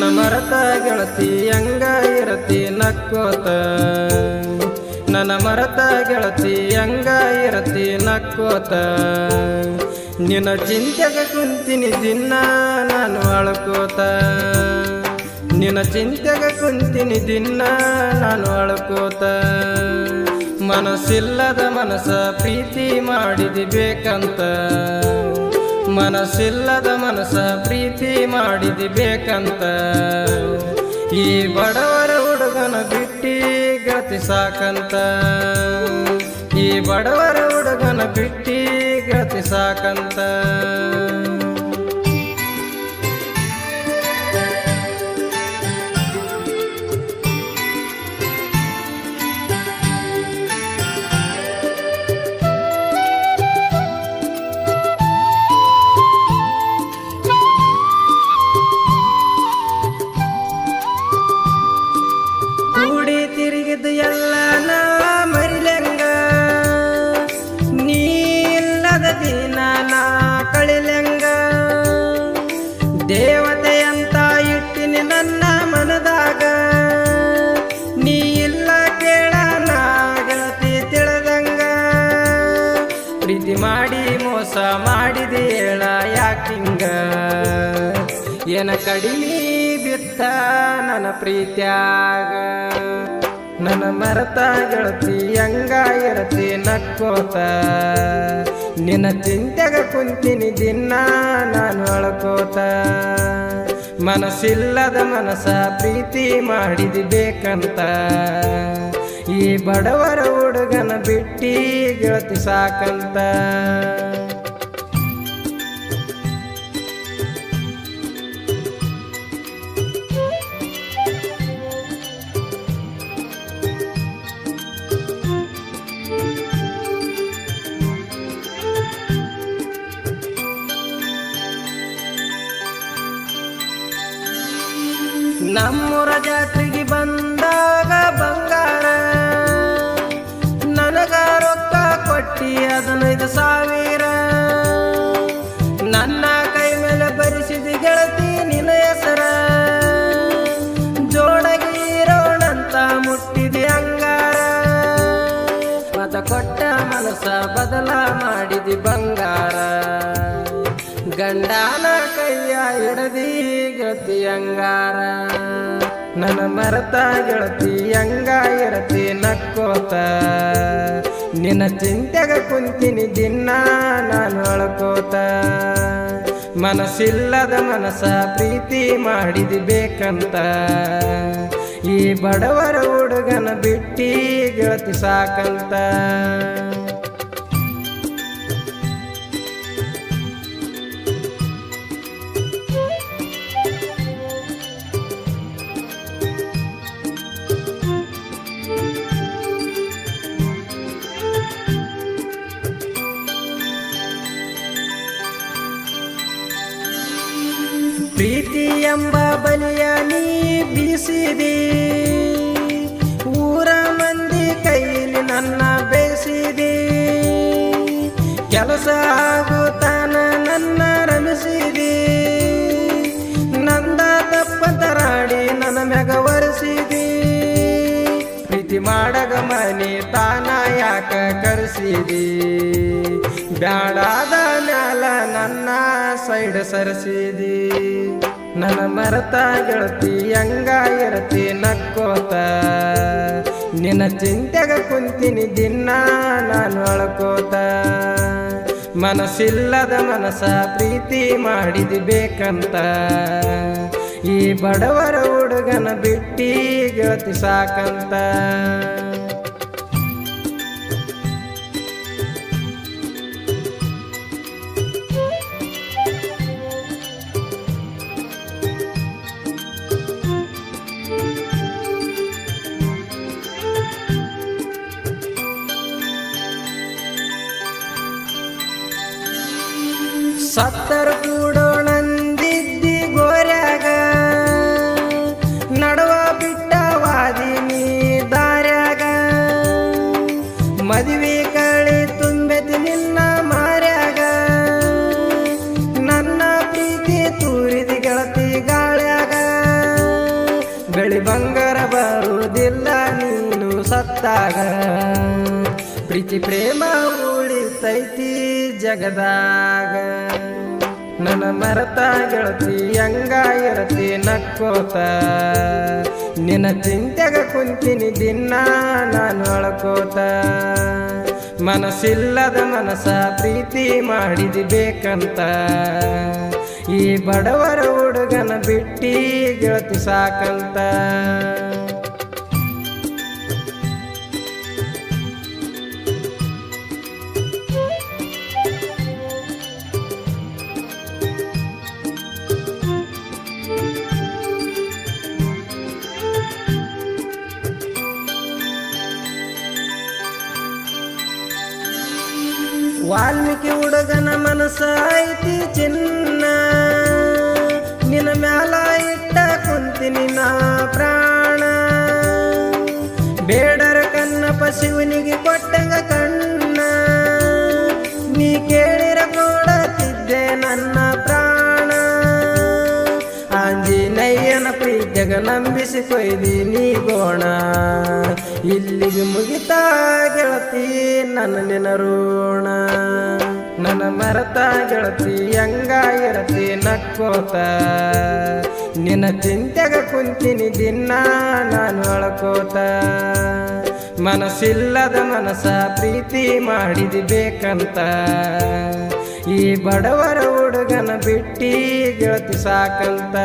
ನನ್ನ ಮರತ ಗೆಳತಿ, ಹೆಂಗ ಇರತಿ ನಕ್ಕೋತ. ನನ್ನ ಮರತ ಗೆಳತಿ, ಹೆಂಗ ಇರತಿ ನಕ್ಕೋತ. ನಿನ್ನ ಚಿಂತೆಗೆ ಕುಂತೀನಿ ದಿನ ನಾನು ಅಳ್ಕೋತ. ನಿನ್ನ ಚಿಂತೆಗೆ ಕುಂತೀನಿ ದಿನ ನಾನು ಅಳ್ಕೋತ. ಮನಸ್ಸಿಲ್ಲದ ಮನಸ ಪ್ರೀತಿ ಮಾಡಿದಿ ಬೇಕಂತ. ಮನಸ್ಸಿಲ್ಲದ ಮನಸ ಪ್ರೀತಿ ಮಾಡಿದಿ ಬೇಕಂತ. ಈ ಬಡವರ ಹುಡುಗನ ಬಿಟ್ಟಿ ಗತಿ ಸಾಕಂತ. ಈ ಬಡವರ ಹುಡುಗನ ಬಿಟ್ಟಿ ಗತಿ ಸಾಕಂತ. ಪ್ರೀತಿ ಮಾಡಿ ಮೋಸ ಮಾಡಿದೆ ಹೇಳ ಯಾಕಿಂಗ ಏನ ಕಡಿಮೆ ಬಿತ್ತ ನನ್ನ ಪ್ರೀತ್ಯಾಗ? ನನ್ನ ಮರತ ಗೆಳತಿ ಹಂಗ ಇರತಿ ನಕ್ಕೋತ? ನಿನ್ನ ಚಿಂತೆಗ ಕುಂತಿನಿ ದಿನ ನಾನು ಅಳ್ಕೋತ? ಮನಸ್ಸಿಲ್ಲದ ಮನಸ ಪ್ರೀತಿ ಮಾಡಿದಿ ಬೇಕಂತ? ಈ ಬಡವರ ಹುಡುಗನ ಬಿಟ್ಟಿ ಗೆಳತಿ ಸಾಕಂತ. ನಮ್ಮೂರ ಜಾತ್ರೆಗೆ ಸಾವಿರ. ನನ್ನ ಕೈ ಮೇಲೆ ಬರಿಸಿದ ಗೆಳತಿ ನಿನ್ನ ಹೆಸರ. ಜೋಡಗಿ ಇರೋಣಂತ ಮುಟ್ಟಿದೆ ಅಂಗಾರ. ಮತ ಕೊಟ್ಟ ಮನಸ ಬದಲ ಮಾಡಿದಿ ಬಂಗಾರ. ಗಂಡನ ಕೈಯ ಹಿಡದಿ ಗೆಳತಿ ಅಂಗಾರ. ನನ್ನ ಮರತ ಗೆಳತಿ ಅಂಗ ಇರತಿ ನಕ್ಕೋತ. ನಿನ್ನ ಚಿಂತೆಗೆ ಕುಂತೀನಿ ದಿನ ನಾನು ಅಳ್ಕೋತ. ಮನಸ್ಸಿಲ್ಲದ ಮನಸ ಪ್ರೀತಿ ಮಾಡಿದ ಬೇಕಂತ. ಈ ಬಡವರ ಹುಡುಗನ ಬಿಟ್ಟಿ ಗೆಳತಿ ಸಾಕಂತ. ಪ್ರೀತಿ ಎಂಬ ಬಲಿಯ ನೀ ಬೀಸಿದಿ. ಊರ ಮಂದಿ ಕೈಯಲ್ಲಿ ನನ್ನ ಬೇಸಿದಿ. ಕೆಲಸ ಆಗುತ್ತಾನ ಮಾಡಗ ಮನೆ ತಾನ ಯಾಕ ಕರೆಸಿದಿ? ಬ್ಯಾಡಾದ ಮ್ಯಾಲ ನನ್ನ ಸೈಡ್ ಸರಿಸಿದಿ. ನನ್ನ ಮರತ ಗೆಳತಿ ಹಂಗ ಇರತಿ ನಕ್ಕೋತ. ನಿನ್ನ ಚಿಂತೆಗ ಕುಂತೀನಿ ದಿನ ನಾನು ಅಳ್ಕೋತ. ಮನಸ್ಸಿಲ್ಲದ ಮನಸ ಪ್ರೀತಿ ಮಾಡಿದಿ ಬೇಕಂತ. ಈ ಬಡವರ ಹುಡುಗನ ಬಿಟ್ಟಿ ಗೆಳತಿ ಸಾಕಂತ. ಸತ್ತರು ಕೂಡೋಣಂದಿದ್ದಿ ಸತ್ತಾಗ. ಪ್ರೀತಿ ಪ್ರೇಮ ಉಳಿತೈತಿ ಜಗದಾಗ. ನನ್ನ ಮರತ ಗೆಳತಿ ಹಂಗ ಇರತಿ ನಕ್ಕೋತ. ನಿನ್ನ ಚಿಂತೆಗ ಕುಂತಿನಿ ದಿನ ನಾನು ಅಳ್ಕೋತ. ಮನಸ್ಸಿಲ್ಲದ ಮನಸ ಪ್ರೀತಿ ಮಾಡಿದಿ ಬೇಕಂತ. ಈ ಬಡವರ ಹುಡುಗನ ಬಿಟ್ಟಿ ಗೆಳತಿ ಸಾಕಂತ. ವಾಲ್ಮೀಕಿ ಹುಡುಗನ ಮನಸ್ಸ ಐತಿ ಚಿನ್ನ. ನಿನ್ನ ಮ್ಯಾಲ ಇಟ್ಟ ಕುಂತಿನಿ ನಾ ಪ್ರಾಣ. ಬೇಡರ ಕನ್ನ ಶಿವನಿಗೆ ಕೊಟ್ಟಂಗ ಕಣ್ಣ. ನೀ ಕೇಳಿರ ಕೊಡತಿದ್ದೆ ನನ್ನ ಪ್ರಾಣ. ಆಂಜಿನಯ್ಯನ ಪ್ರೀತಿಯಾಗ ನಂಬಿಸಿ ಕೊಯ್ದಿ ನೀ ಗೋಣ. ಇಲ್ಲಿಗೆ ಮುಗಿತಾ ಗೆಳತಿ, ನನ್ನ ನೆನರೋಣ. ನನ್ನ ಮರತ ಗೆಳತಿ, ಹಂಗ ಇರತಿ ನಕ್ಕೋತ. ನಿನ್ನ ಚಿಂತೆಗ ಕುಂತಿನಿ ದಿನ, ನಾನು ಅಳ್ಕೋತ. ಮನಸ್ಸಿಲ್ಲದ ಮನಸ ಪ್ರೀತಿ ಮಾಡಿದಿ ಬೇಕಂತ. ಈ ಬಡವರ ಹುಡುಗನ ಬಿಟ್ಟಿ ಗೆಳತಿ ಸಾಕಂತ.